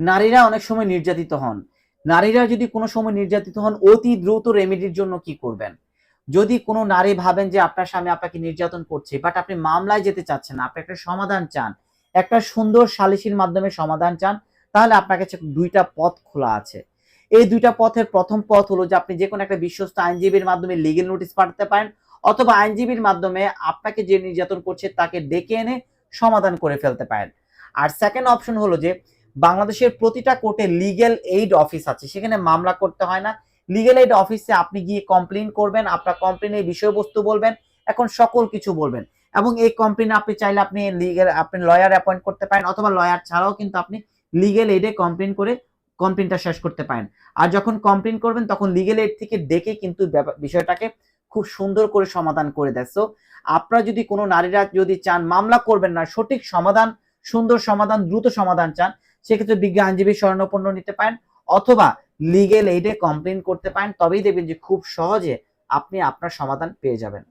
নারীরা অনেক সময় নির্যাতিত হন। নারীরা যদি কোনো সময় নির্যাতিত হন, অতি দ্রুত রেমেডির জন্য কি করবেন? যদি কোনো নারী ভাবেন যে আপনার স্বামী আপনাকে নির্যাতন করছে বাট আপনি মামলায় যেতে চাচ্ছেন আপনি একটা সমাধান চান, একটা সুন্দর সালিসির মাধ্যমে সমাধান চান, তাহলে আপনার কাছে দুইটা পথ খোলা আছে। এই দুইটা পথের প্রথম পথ হলো যে আপনি যে কোনো একটা বিশ্বস্ত আইনজীবীর মাধ্যমে লিগেল নোটিশ পাঠাতে পারেন, অথবা আইনজীবীর মাধ্যমে আপনাকে যে নির্যাতন করছে তাকে ডেকে এনে সমাধান করে ফেলতে পারেন। আর সেকেন্ড অপশন হলো যে বাংলাদেশের প্রতিটা কোর্টে লিগেল এইড অফিস আছে। সেখানে মামলা করতে হয় না। লিগেল এইড অফিসে আপনি গিয়ে কমপ্লেন করবেন, আপনার কমপ্লেনের বিষয়বস্তু বলবেন, এখন সকল কিছু বলবেন। এবং এই কমপ্লেন আপনি চাইলে আপনি লিগেল আপনি লয়ার অ্যাপয়েন্ট করতে পারেন, অথবা লয়ার ছাড়াও কিন্তু আপনি লিগেল এইডে কমপ্লেন করে কমপ্লেনটা শেষ করতে পারেন। আর যখন কমপ্লেন করবেন, তখন লিগেল এইড থেকে ডেকে কিন্তু বিষয়টাকে খুব সুন্দর করে সমাধান করে দেয়। সো আপনারা যদি কোনো নারীরা যদি চান মামলা করবেন না, সঠিক সমাধান, সুন্দর সমাধান, দ্রুত সমাধান চান সেক্ষেত্রে বিজ্ঞ আইনজীবী স্বর্ণপণ্য নিতে পারেন অথবা লিগেল এইডে কমপ্লেন করতে পারেন। তবেই দেখবেন যে খুব সহজে আপনি আপনার সমাধান পেয়ে যাবেন।